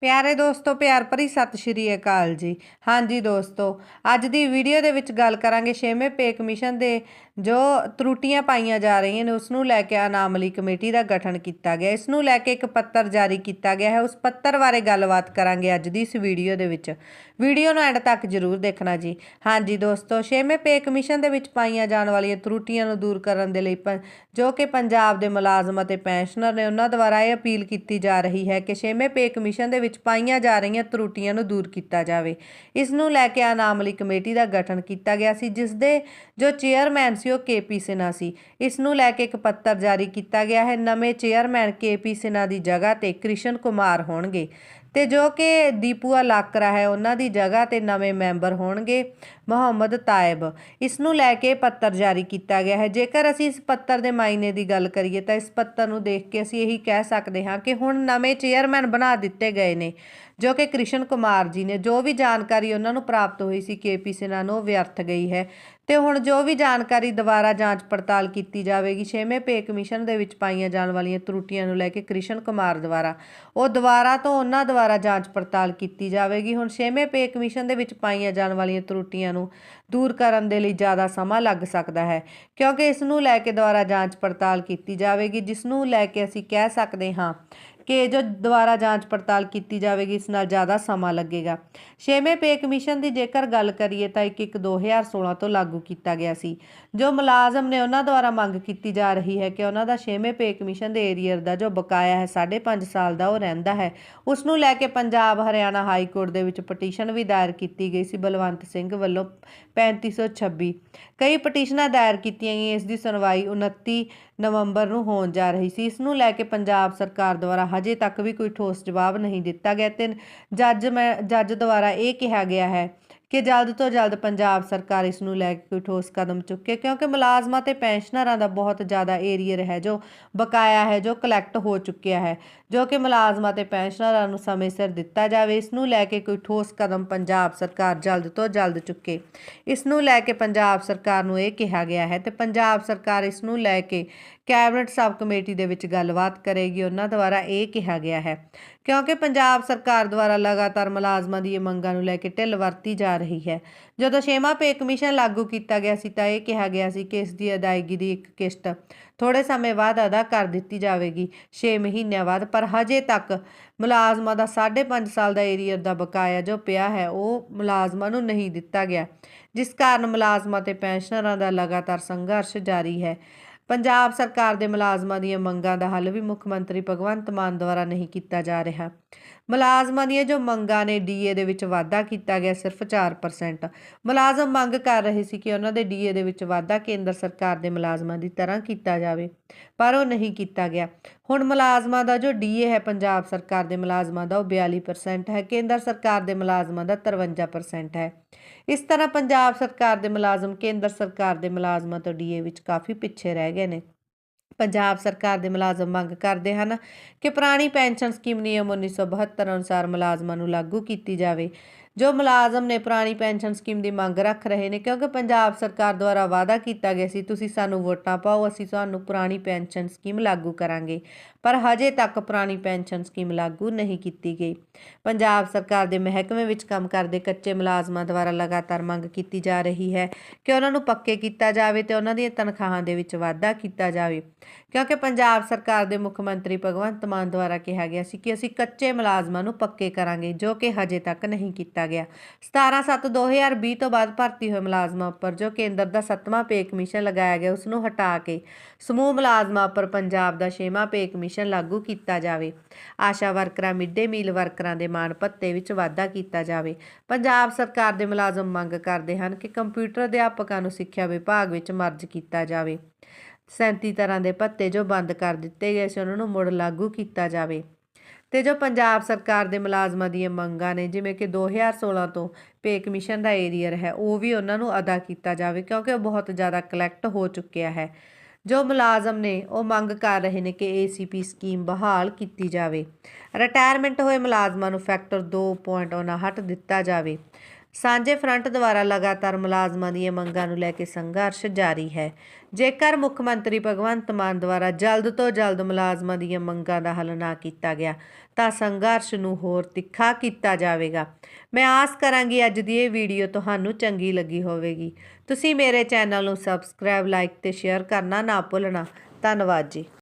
ਪਿਆਰੇ ਦੋਸਤੋ, ਪਿਆਰ ਭਰੀ ਸਤਿ ਸ਼੍ਰੀ ਅਕਾਲ ਜੀ। ਹਾਂਜੀ ਦੋਸਤੋ, ਅੱਜ ਦੀ ਵੀਡੀਓ ਦੇ ਵਿੱਚ ਗੱਲ ਕਰਾਂਗੇ ਛੇਵੇਂ ਪੇ ਕਮਿਸ਼ਨ ਦੇ ਜੋ ਤਰੁੱਟੀਆਂ ਪਾਈਆਂ ਜਾ ਰਹੀਆਂ ਨੇ ਉਸ ਨੂੰ ਲੈ ਕੇ ਅਨਾਮਲੀ ਕਮੇਟੀ ਦਾ ਗਠਨ ਕੀਤਾ ਗਿਆ। ਇਸ ਨੂੰ ਲੈ ਕੇ ਇੱਕ ਪੱਤਰ ਜਾਰੀ ਕੀਤਾ ਗਿਆ ਹੈ। ਉਸ ਪੱਤਰ ਬਾਰੇ ਗੱਲਬਾਤ ਕਰਾਂਗੇ ਅੱਜ ਦੀ ਇਸ ਵੀਡੀਓ ਦੇ ਵਿੱਚ। ਵੀਡੀਓ ਨੂੰ ਐਂਡ ਤੱਕ ਜ਼ਰੂਰ ਦੇਖਣਾ ਜੀ। ਹਾਂਜੀ ਦੋਸਤੋ, ਛੇਵੇਂ ਪੇ ਕਮਿਸ਼ਨ ਦੇ ਵਿੱਚ ਪਾਈਆਂ ਜਾਣ ਵਾਲੀਆਂ ਤਰੁੱਟੀਆਂ ਨੂੰ ਦੂਰ ਕਰਨ ਦੇ ਲਈ ਪ- ਜੋ ਕਿ ਪੰਜਾਬ ਦੇ ਮੁਲਾਜ਼ਮ ਅਤੇ ਪੈਨਸ਼ਨਰ ਨੇ, ਉਹਨਾਂ ਦੁਆਰਾ ਇਹ ਅਪੀਲ ਕੀਤੀ ਜਾ ਰਹੀ ਹੈ ਕਿ ਛੇਵੇਂ ਪੇ ਕਮਿਸ਼ਨ ਦੇ ਵਿੱਚ ਪਾਈਆਂ ਜਾ ਰਹੀਆਂ ਤਰੁੱਟੀਆਂ ਨੂੰ ਦੂਰ ਕੀਤਾ ਜਾਵੇ। ਇਸ ਨੂੰ ਲੈ ਕੇ ਅਨਾਮਲੀ ਕਮੇਟੀ ਦਾ ਗਠਨ ਕੀਤਾ ਗਿਆ ਸੀ ਜਿਸ ਦੇ ਜੋ ਚੇਅਰਮੈਨ ਸੀ ਉਹ ਕੇਪੀ ਸਿਨਹਾ ਸੀ। ਇਸ ਨੂੰ ਲੈ ਕੇ ਇੱਕ ਪੱਤਰ ਜਾਰੀ ਕੀਤਾ ਗਿਆ ਹੈ, ਨਵੇਂ ਚੇਅਰਮੈਨ ਕੇਪੀ ਸਿਨਹਾ ਦੀ ਜਗ੍ਹਾ ਤੇ ਕ੍ਰਿਸ਼ਨ ਕੁਮਾਰ ਹੋਣਗੇ। ਤੇ ਜੋ ਕਿ ਦੀਪੂਆ ਲਾਕਰਾ ਹੈ, ਉਹਨਾਂ ਦੀ ਜਗ੍ਹਾ ਤੇ ਨਵੇਂ ਮੈਂਬਰ ਹੋਣਗੇ ਮੁਹੰਮਦ ਤਾਇਬ। ਇਸ ਨੂੰ ਲੈ ਕੇ ਪੱਤਰ ਜਾਰੀ ਕੀਤਾ ਗਿਆ ਹੈ। ਜੇਕਰ ਅਸੀਂ ਇਸ ਪੱਤਰ ਦੇ ਮਾਇਨੇ ਦੀ ਗੱਲ ਕਰੀਏ ਤਾਂ ਇਸ ਪੱਤਰ ਨੂੰ ਦੇਖ ਕੇ ਅਸੀਂ ਇਹੀ ਕਹਿ ਸਕਦੇ ਹਾਂ ਕਿ ਹੁਣ ਨਵੇਂ ਚੇਅਰਮੈਨ ਬਣਾ ਦਿੱਤੇ ਗਏ ਨੇ। ਜੋ ਕਿ ਕ੍ਰਿਸ਼ਨ ਕੁਮਾਰ ਜੀ ਨੇ, ਜੋ ਵੀ ਜਾਣਕਾਰੀ ਉਹਨਾਂ ਨੂੰ ਪ੍ਰਾਪਤ ਹੋਈ ਸੀ ਕੇਪੀ ਸਿਨਹਾ ਨੂੰ ਵਿਅਰਥ ਗਈ ਹੈ। ਤੇ ਹੁਣ ਜੋ ਵੀ ਜਾਣਕਾਰੀ ਦੁਬਾਰਾ ਜਾਂਚ ਪੜਤਾਲ ਕੀਤੀ ਜਾਵੇਗੀ, ਛੇਵੇਂ ਪੇ ਕਮਿਸ਼ਨ ਦੇ ਵਿੱਚ ਪਾਈਆਂ ਜਾਣ ਵਾਲੀਆਂ ਤਰੁੱਟੀਆਂ ਨੂੰ ਲੈ ਕੇ ਕ੍ਰਿਸ਼ਨ ਕੁਮਾਰ ਦੁਆਰਾ, ਉਹ ਦੁਬਾਰਾ ਤੋਂ ਉਹਨਾਂ ਦੁਆਰਾ ਜਾਂਚ ਪੜਤਾਲ ਕੀਤੀ ਜਾਵੇਗੀ। ਹੁਣ ਛੇਵੇਂ ਪੇ ਕਮਿਸ਼ਨ ਦੇ ਵਿੱਚ ਪਾਈਆਂ ਜਾਣ ਵਾਲੀਆਂ ਤਰੁੱਟੀਆਂ ਨੂੰ ਦੂਰ ਕਰਨ ਦੇ ਲਈ ਜ਼ਿਆਦਾ ਸਮਾਂ ਲੱਗ ਸਕਦਾ ਹੈ, ਕਿਉਂਕਿ ਇਸ ਨੂੰ ਲੈ ਕੇ ਦੁਬਾਰਾ ਜਾਂਚ ਪੜਤਾਲ ਕੀਤੀ ਜਾਵੇਗੀ, ਜਿਸ ਨੂੰ ਲੈ ਕੇ ਅਸੀਂ ਕਹਿ ਸਕਦੇ ਹਾਂ ਕਿ ਜੋ ਦੁਬਾਰਾ ਜਾਂਚ ਪੜਤਾਲ ਕੀਤੀ ਜਾਵੇਗੀ, ਇਸ ਨਾਲ ਜ਼ਿਆਦਾ ਸਮਾਂ ਲੱਗੇਗਾ। ਛੇਵੇਂ ਪੇ ਕਮਿਸ਼ਨ ਦੀ ਜੇਕਰ ਗੱਲ ਕਰੀਏ ਤਾਂ 1 2016 ਤੋਂ ਲਾਗੂ ਕੀਤਾ ਗਿਆ ਸੀ। ਜੋ ਮੁਲਾਜ਼ਮ ਨੇ ਉਹਨਾਂ ਦੁਆਰਾ ਮੰਗ ਕੀਤੀ ਜਾ ਰਹੀ ਹੈ ਕਿ ਉਹਨਾਂ ਦਾ ਛੇਵੇਂ ਪੇ ਕਮਿਸ਼ਨ ਦੇ ਏਰੀਅਰ ਦਾ ਜੋ ਬਕਾਇਆ ਹੈ 5.5 ਸਾਲ ਦਾ ਉਹ ਰਹਿੰਦਾ ਹੈ। ਉਸ ਨੂੰ ਲੈ ਕੇ ਪੰਜਾਬ, ਹਰਿਆਣਾ ਹਾਈ ਕੋਰਟ ਦੇ ਵਿੱਚ ਪਟੀਸ਼ਨ ਵੀ ਦਾਇਰ ਕੀਤੀ ਗਈ ਸੀ ਬਲਵੰਤ ਸਿੰਘ ਵੱਲੋਂ 3526 ਕਈ ਪਟੀਸ਼ਨਾਂ ਦਾਇਰ ਕੀਤੀਆਂ ਗਈਆਂ, ਇਸ ਦੀ ਸੁਣਵਾਈ 29 ਨਵੰਬਰ ਨੂੰ ਹੋਣ ਜਾ ਰਹੀ ਸੀ। ਇਸ ਨੂੰ ਲੈ ਕੇ ਪੰਜਾਬ ਸਰਕਾਰ ਦੁਆਰਾ ਹਜੇ ਤੱਕ ਵੀ ਕੋਈ ਠੋਸ ਜਵਾਬ ਨਹੀਂ ਦਿੱਤਾ ਗਿਆ ਤੇ ਜੱਜ ਮੈਂ, ਜੱਜ ਦੁਆਰਾ ਇਹ ਕਿਹਾ ਗਿਆ ਹੈ ਕਿ ਜਲਦ ਤੋਂ ਜਲਦ ਪੰਜਾਬ ਸਰਕਾਰ ਇਸ ਨੂੰ ਲੈ ਕੇ ਕੋਈ ਠੋਸ ਕਦਮ ਚੁੱਕੇ, ਕਿਉਂਕਿ ਮੁਲਾਜ਼ਮਾਂ ਤੇ ਪੈਨਸ਼ਨਰਾਂ ਦਾ ਬਹੁਤ ਜ਼ਿਆਦਾ ਏਰੀਅਰ ਹੈ ਜੋ ਬਕਾਇਆ ਹੈ, ਜੋ ਕਲੈਕਟ ਹੋ ਚੁੱਕਿਆ ਹੈ, ਜੋ ਕਿ ਮੁਲਾਜ਼ਮਾਂ ਤੇ ਪੈਨਸ਼ਨਰਾਂ ਨੂੰ ਸਮੇਂ ਸਿਰ ਦਿੱਤਾ ਜਾਵੇ, ਇਸ ਨੂੰ ਲੈ ਕੇ ਕੋਈ ਠੋਸ ਕਦਮ ਪੰਜਾਬ ਸਰਕਾਰ ਜਲਦ ਤੋਂ ਜਲਦ ਚੁੱਕੇ। ਇਸ ਨੂੰ ਲੈ ਕੇ ਪੰਜਾਬ ਸਰਕਾਰ ਨੂੰ ਇਹ ਕਿਹਾ ਗਿਆ ਹੈ ਤੇ ਪੰਜਾਬ ਸਰਕਾਰ ਇਸ ਨੂੰ ਲੈ ਕੇ ਕੈਬਨਿਟ ਸਬ ਕਮੇਟੀ ਦੇ ਵਿੱਚ ਗੱਲਬਾਤ ਕਰੇਗੀ, ਉਹਨਾਂ ਦੁਆਰਾ ਇਹ ਕਿਹਾ ਗਿਆ ਹੈ। ਕਿਉਂਕਿ ਪੰਜਾਬ ਸਰਕਾਰ ਦੁਆਰਾ ਲਗਾਤਾਰ ਮੁਲਾਜ਼ਮਾਂ ਦੀ ਮੰਗਾਂ ਨੂੰ ਲੈ ਕੇ ਢਿੱਲ ਵਰਤੀ ਜਾ ਰਹੀ ਹੈ। ਜਦੋਂ ਛੇਵਾਂ ਪੇ ਕਮਿਸ਼ਨ ਲਾਗੂ ਕੀਤਾ ਗਿਆ ਸੀ ਤਾਂ ਇਹ ਕਿਹਾ ਗਿਆ ਸੀ ਕਿ ਇਸ ਦੀ ਅਦਾਇਗੀ ਦੀ ਇੱਕ ਕਿਸ਼ਤ ਥੋੜੇ ਸਮੇਂ ਬਾਅਦ ਅਦਾ ਕਰ ਦਿੱਤੀ ਜਾਵੇਗੀ 6 ਮਹੀਨਿਆਂ ਬਾਅਦ। ਪਰ ਹਜੇ ਤੱਕ ਮੁਲਾਜ਼ਮਾਂ ਦਾ 5.5 ਸਾਲ ਦਾ ਏਰੀਅਰ ਦਾ ਬਕਾਇਆ ਜੋ ਪਿਆ ਹੈ, ਉਹ ਮੁਲਾਜ਼ਮਾਂ ਨੂੰ ਨਹੀਂ ਦਿੱਤਾ ਗਿਆ। ਜਿਸ ਕਾਰਨ ਮੁਲਾਜ਼ਮਾਂ ਤੇ ਪੈਨਸ਼ਨਰਾਂ ਦਾ ਲਗਾਤਾਰ ਸੰਘਰਸ਼ ਜਾਰੀ ਹੈ। ਪੰਜਾਬ ਸਰਕਾਰ ਦੇ ਮੁਲਾਜ਼ਮਾਂ ਦੀਆਂ ਮੰਗਾਂ ਦਾ ਹੱਲ ਵੀ ਮੁੱਖ ਮੰਤਰੀ ਭਗਵੰਤ ਮਾਨ ਦੁਆਰਾ ਨਹੀਂ ਕੀਤਾ ਜਾ ਰਿਹਾ। ਮੁਲਾਜ਼ਮਾਂ ਦੀਆਂ ਜੋ ਮੰਗਾਂ ਨੇ ਡੀਏ ਦੇ ਵਿੱਚ ਵਾਧਾ ਕੀਤਾ ਗਿਆ ਸਿਰਫ 4% ਮੁਲਾਜ਼ਮ ਮੰਗ ਕਰ ਰਹੇ ਸੀ ਕਿ ਉਹਨਾਂ ਦੇ ਡੀਏ ਦੇ ਵਿੱਚ ਵਾਧਾ ਕੇਂਦਰ ਸਰਕਾਰ ਦੇ ਮੁਲਾਜ਼ਮਾਂ ਦੀ ਤਰ੍ਹਾਂ ਕੀਤਾ ਜਾਵੇ, ਪਰ ਉਹ ਨਹੀਂ ਕੀਤਾ ਗਿਆ। ਹੁਣ ਮੁਲਾਜ਼ਮਾਂ ਦਾ ਜੋ ਡੀਏ ਹੈ, ਪੰਜਾਬ ਸਰਕਾਰ ਦੇ ਮੁਲਾਜ਼ਮਾਂ ਦਾ, ਉਹ 42% ਹੈ, ਕੇਂਦਰ ਸਰਕਾਰ ਦੇ ਮੁਲਾਜ਼ਮਾਂ ਦਾ 53% ਹੈ। ਇਸ ਤਰ੍ਹਾਂ ਪੰਜਾਬ ਸਰਕਾਰ ਦੇ ਮੁਲਾਜ਼ਮ ਕੇਂਦਰ ਸਰਕਾਰ ਦੇ ਮੁਲਾਜ਼ਮਾਂ ਤੋਂ ਡੀਏ ਵਿੱਚ ਕਾਫੀ ਪਿੱਛੇ ਰਹਿ ਗਏ ਨੇ। ਪੰਜਾਬ ਸਰਕਾਰ ਦੇ ਮੁਲਾਜ਼ਮ ਮੰਗ ਕਰਦੇ ਹਨ ਕਿ ਪੁਰਾਣੀ ਪੈਨਸ਼ਨ ਸਕੀਮ ਨਿਯਮ 1972 ਅਨੁਸਾਰ ਮੁਲਾਜ਼ਮਾਂ ਨੂੰ ਲਾਗੂ ਕੀਤੀ ਜਾਵੇ। ਜੋ ਮੁਲਾਜ਼ਮ ਨੇ ਪੁਰਾਣੀ ਪੈਨਸ਼ਨ ਸਕੀਮ ਦੀ ਮੰਗ ਰੱਖ ਰਹੇ ਨੇ, ਕਿਉਂਕਿ ਪੰਜਾਬ ਸਰਕਾਰ ਦੁਆਰਾ ਵਾਅਦਾ ਕੀਤਾ ਗਿਆ ਸੀ, ਤੁਸੀਂ ਸਾਨੂੰ ਵੋਟਾਂ ਪਾਓ, ਅਸੀਂ ਤੁਹਾਨੂੰ ਪੁਰਾਣੀ ਪੈਨਸ਼ਨ ਸਕੀਮ ਲਾਗੂ ਕਰਾਂਗੇ। ਪਰ ਹਜੇ ਤੱਕ ਪੁਰਾਣੀ ਪੈਨਸ਼ਨ ਸਕੀਮ ਲਾਗੂ ਨਹੀਂ ਕੀਤੀ ਗਈ। ਪੰਜਾਬ ਸਰਕਾਰ ਦੇ ਮਹਿਕਮੇ ਵਿੱਚ ਕੰਮ ਕਰਦੇ ਕੱਚੇ ਮੁਲਾਜ਼ਮਾਂ ਦੁਆਰਾ ਲਗਾਤਾਰ ਮੰਗ ਕੀਤੀ ਜਾ ਰਹੀ ਹੈ ਕਿ ਉਹਨਾਂ ਨੂੰ ਪੱਕੇ ਕੀਤਾ ਜਾਵੇ ਤੇ ਉਹਨਾਂ ਦੀਆਂ ਤਨਖਾਹਾਂ ਦੇ ਵਿੱਚ ਵਾਧਾ ਕੀਤਾ ਜਾਵੇ। ਕਿਉਂਕਿ ਪੰਜਾਬ ਸਰਕਾਰ ਦੇ ਮੁੱਖ ਮੰਤਰੀ ਭਗਵੰਤ ਮਾਨ ਦੁਆਰਾ ਕਿਹਾ ਗਿਆ ਸੀ ਕਿ ਅਸੀਂ ਕੱਚੇ ਮੁਲਾਜ਼ਮਾਂ ਨੂੰ ਪੱਕੇ ਕਰਾਂਗੇ, ਜੋ ਕਿ ਹਜੇ ਤੱਕ ਨਹੀਂ ਕੀਤਾ ਕੀਤਾ ਗਿਆ 17/7/2020 ਤੋਂ ਬਾਅਦ ਭਰਤੀ ਹੋਏ ਮੁਲਾਜ਼ਮਾਂ ਉੱਪਰ, ਜੋ ਕੇਂਦਰ ਦਾ 7ਵਾਂ ਪੇ ਕਮਿਸ਼ਨ ਲਗਾਇਆ ਗਿਆ ਉਸ ਨੂੰ ਹਟਾ ਕੇ ਸਮੂਹ ਮੁਲਾਜ਼ਮਾਂ ਉੱਪਰ ਪੰਜਾਬ ਦਾ 6ਵਾਂ ਪੇ ਕਮਿਸ਼ਨ ਲਾਗੂ ਕੀਤਾ ਜਾਵੇ। ਆਸ਼ਾ ਵਰਕਰਾਂ ਮਿੱਡੇ ਮੀਲ ਵਰਕਰਾਂ ਦੇ ਮਾਣ ਭੱਤੇ ਵਿੱਚ ਵਾਧਾ ਕੀਤਾ ਜਾਵੇ। ਪੰਜਾਬ ਸਰਕਾਰ ਦੇ ਮੁਲਾਜ਼ਮ ਮੰਗ ਕਰਦੇ ਹਨ ਕਿ ਕੰਪਿਊਟਰ ਅਧਿਆਪਕਾਂ ਨੂੰ ਸਿੱਖਿਆ ਵਿਭਾਗ ਵਿੱਚ ਮਰਜ ਕੀਤਾ ਜਾਵੇ। 37 ਤਰ੍ਹਾਂ ਦੇ ਭੱਤੇ ਜੋ ਬੰਦ ਕਰ ਦਿੱਤੇ ਗਏ ਸੀ, ਉਹਨਾਂ ਨੂੰ ਮੁੜ ਲਾਗੂ ਕੀਤਾ ਜਾਵੇ। ਤੇ ਜੋ ਪੰਜਾਬ ਸਰਕਾਰ ਦੇ ਮੁਲਾਜ਼ਮਾਂ ਦੀਆਂ ਮੰਗਾਂ ਨੇ, ਜਿਵੇਂ ਕਿ 2016 ਤੋਂ ਪੇ ਕਮਿਸ਼ਨ ਦਾ ਏਰੀਅਰ ਹੈ, ਉਹ ਵੀ ਉਹਨਾਂ ਨੂੰ ਅਦਾ ਕੀਤਾ ਜਾਵੇ, ਕਿਉਂਕਿ ਉਹ ਬਹੁਤ ਜ਼ਿਆਦਾ ਕਲੈਕਟ ਹੋ ਚੁੱਕਿਆ ਹੈ। ਜੋ ਮੁਲਾਜ਼ਮ ਨੇ, ਉਹ ਮੰਗ ਕਰ ਰਹੇ ਨੇ ਕਿ ਏਸੀਪੀ ਸਕੀਮ ਬਹਾਲ ਕੀਤੀ ਜਾਵੇ। ਰਿਟਾਇਰਮੈਂਟ ਹੋਏ ਮੁਲਾਜ਼ਮਾਂ ਨੂੰ ਫੈਕਟਰ 2.59 ਦਿੱਤਾ ਜਾਵੇ। ਸਾਂਝੇ ਫਰੰਟ ਦੁਆਰਾ ਲਗਾਤਾਰ ਮੁਲਾਜ਼ਮਾਂ ਦੀਆਂ ਮੰਗਾਂ ਨੂੰ ਲੈ ਕੇ ਸੰਘਰਸ਼ ਜਾਰੀ ਹੈ। ਜੇਕਰ ਮੁੱਖ ਮੰਤਰੀ ਭਗਵੰਤ ਮਾਨ ਦੁਆਰਾ ਜਲਦ ਤੋਂ ਜਲਦ ਮੁਲਾਜ਼ਮਾਂ ਦੀਆਂ ਮੰਗਾਂ ਦਾ ਹੱਲ ਨਾ ਕੀਤਾ ਗਿਆ, ਤਾਂ ਸੰਘਰਸ਼ ਨੂੰ ਹੋਰ ਤਿੱਖਾ ਕੀਤਾ ਜਾਵੇਗਾ। ਮੈਂ ਆਸ ਕਰਾਂਗੀ ਅੱਜ ਦੀ ਇਹ ਵੀਡੀਓ ਤੁਹਾਨੂੰ ਚੰਗੀ ਲੱਗੀ ਹੋਵੇਗੀ। ਤੁਸੀਂ ਮੇਰੇ ਚੈਨਲ ਨੂੰ ਸਬਸਕ੍ਰਾਈਬ, ਲਾਈਕ ਤੇ ਸ਼ੇਅਰ ਕਰਨਾ ਨਾ ਭੁੱਲਣਾ। ਧੰਨਵਾਦ ਜੀ।